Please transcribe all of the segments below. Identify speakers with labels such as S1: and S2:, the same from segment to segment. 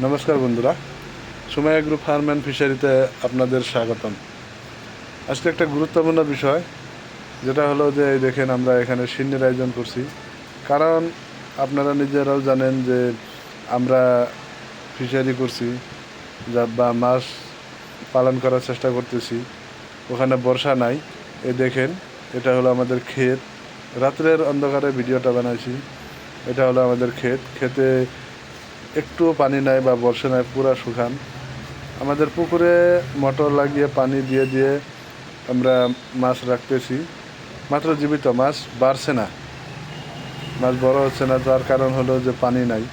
S1: নমস্কার বন্ধুরা। Sumaiya group farm and ফিশারিতে আপনাদের স্বাগতম। আজকে একটা গুরুত্বপূর্ণ বিষয়, যেটা হলো যে দেখেন আমরা এখানে সিন্নির আয়োজন করছি। কারণ আপনারা নিজেরাও জানেন যে আমরা ফিশারি করছি, যা বা মাছ পালন করার চেষ্টা করতেছি। ওখানে বর্ষা নাই। এ দেখেন, এটা হলো আমাদের ক্ষেত। রাত্রের অন্ধকারে ভিডিওটা বানাইছি। এটা হলো আমাদের ক্ষেত। ক্ষেতে একটুও পানি নাই বা বর্ষা নাই, পুরা শুকান। আমাদের পুকুরে মোটর লাগিয়ে পানি দিয়ে দিয়ে আমরা মাছ রাখতেছি। মাত্র জীবিত মাছ, বাড়ছে না। মাছ বড় হচ্ছে না তার কারণ হলো যে পানি নাই।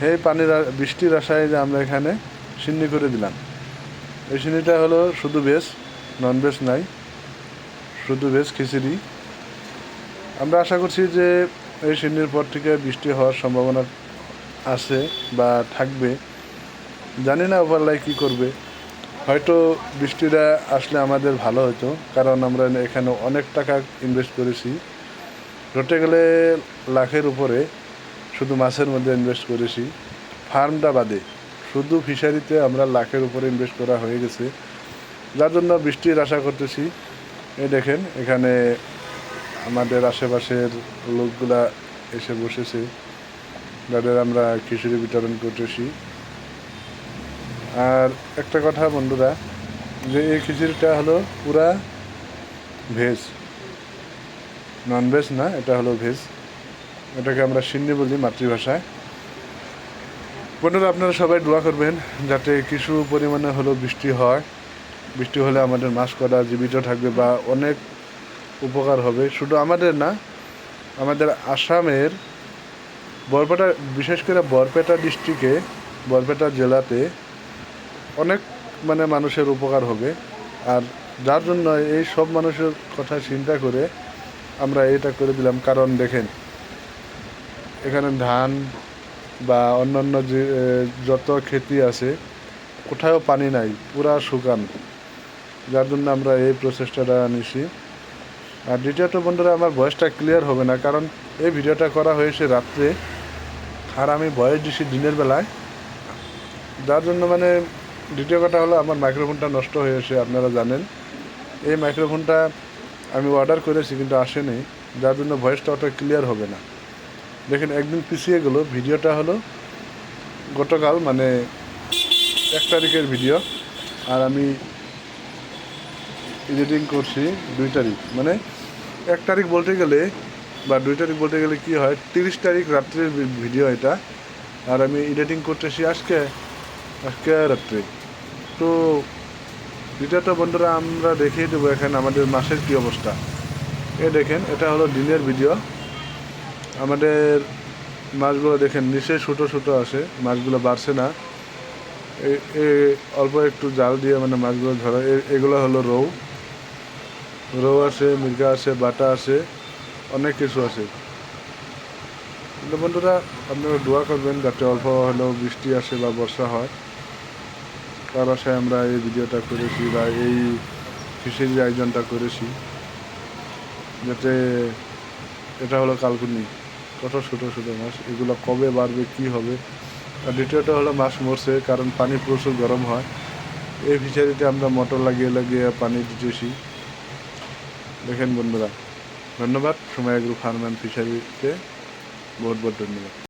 S1: সেই পানির বৃষ্টির আশায় যে আমরা এখানে সিন্নি করে দিলাম। এই সিন্নিটা হলো শুধু ভেজ নন ভেজ নাই। শুধু ভেজ খিচুড়ি। আমরা আশা করছি যে এই সিন্নির পর থেকে বৃষ্টি হওয়ার সম্ভাবনা আছে বা থাকবে, জানি না ওভারলাই কী করবে। হয়তো বৃষ্টিটা আসলে আমাদের ভালো হতো, কারণ আমরা এখানে অনেক টাকা ইনভেস্ট করেছি। ধরতে গেলে লাখের উপরে শুধু মাছের মধ্যে ইনভেস্ট করেছি। ফার্মটা বাদে, শুধু ফিশারিতে আমরা লাখের উপরে ইনভেস্ট করা হয়ে গেছে। যার জন্য বৃষ্টির আশা করতেছি। এই দেখেন, এখানে আমাদের আশেপাশের লোকগুলা এসে বসেছে। যাদের আমরা খিচুড়ি বিতরণ করতেছি। আর একটা কথা বন্ধুরা, যে এই খিচুড়িটা হলো পুরা ভেজ। নন ভেজ না, এটা হলো ভেজ। এটাকে আমরা সিন্নি বলি মাতৃভাষায়। বন্ধুরা, আপনারা সবাই দোয়া করবেন যাতে কিছু পরিমাণে হলো বৃষ্টি হয়। বৃষ্টি হলে আমাদের মাছ করা জীবিত থাকবে বা অনেক উপকার হবে। শুধু আমাদের না, আমাদের আসামের বরপেটা, বিশেষ করে বরপেটা ডিস্ট্রিক্টে বরপেটা জেলাতে অনেক মানে মানুষের উপকার হবে। আর যার জন্য এই সব মানুষের কথা চিন্তা করে আমরা এটা করে দিলাম। কারণ দেখেন, এখানে ধান বা অন্যান্য যে যত খেতি আছে কোথাও পানি নাই, পুরা শুকান। যার জন্য আমরা এই প্রচেষ্টাটা নিছি। আর দ্বিতীয়ত বন্ধুরা, আমার ভয়েসটা ক্লিয়ার হবে না, কারণ এই ভিডিওটা করা হয়েছে রাত্রে। আর আমি ভয়েস দিছি দিনের বেলায়। যার জন্য মানে দ্বিতীয় কথা হলো আমার মাইক্রোফোনটা নষ্ট হয়েছে আপনারা জানেন। এই মাইক্রোফোনটা আমি অর্ডার করেছি কিন্তু আসেনি, যার জন্য ভয়েসটা অত ক্লিয়ার হবে না। দেখেন একদিন পিছিয়ে গেল, ভিডিওটা হলো গতকাল মানে এক তারিখের ভিডিও আর আমি এডিটিং করছি দুই তারিখ। মানে এক তারিখ বলতে গেলে বা দুই তারিখ বলতে গেলে কি হয়? তিরিশ তারিখ রাত্রির ভিডিও এটা। আর আমি এডিটিং করতেছি আজকে আজকে রাত্রে। তো দ্বিতীয়ত বন্ধুরা আমরা দেখিয়ে দেবো এখানে আমাদের মাসের কী অবস্থা। এ দেখেন, এটা হলো দিনের ভিডিও। আমাদের মাছগুলো দেখেন, নিচে ছোটো ছোটো আছে, মাছগুলো বাড়ছে না। এ- অল্প একটু জাল দিয়ে মানে মাছগুলো ধরা এগুলো হলো রৌ। রৌ আছে, মির্গা আছে, বাটা আছে। অনেক কিছু আছে। কিন্তু বন্ধুরা আপনারা দোয়া করবেন যাতে অল্প হলেও বৃষ্টি আসে বা বর্ষা হয়। তার আশায় আমরা এই ভিডিওটা করেছি বা এই ফিশারি আয়োজনটা করেছি। যাতে এটা হলো কালকুনি কত ছোটো ছোটো মাছ। এগুলো কবে বাড়বে, কি হবে? আর দ্বিতীয়টা হলো মাছ মরছে, কারণ পানি প্রচুর গরম হয়। এই ফিশারিতে আমরা মোটর লাগিয়ে লাগিয়ে পানি দিতেছি। দেখেন বন্ধুরা ধন্যবাদ। সময় গ্রুপ ফার্ম অ্যান্ড ফিশারিতে বহুত বহুত ধন্যবাদ।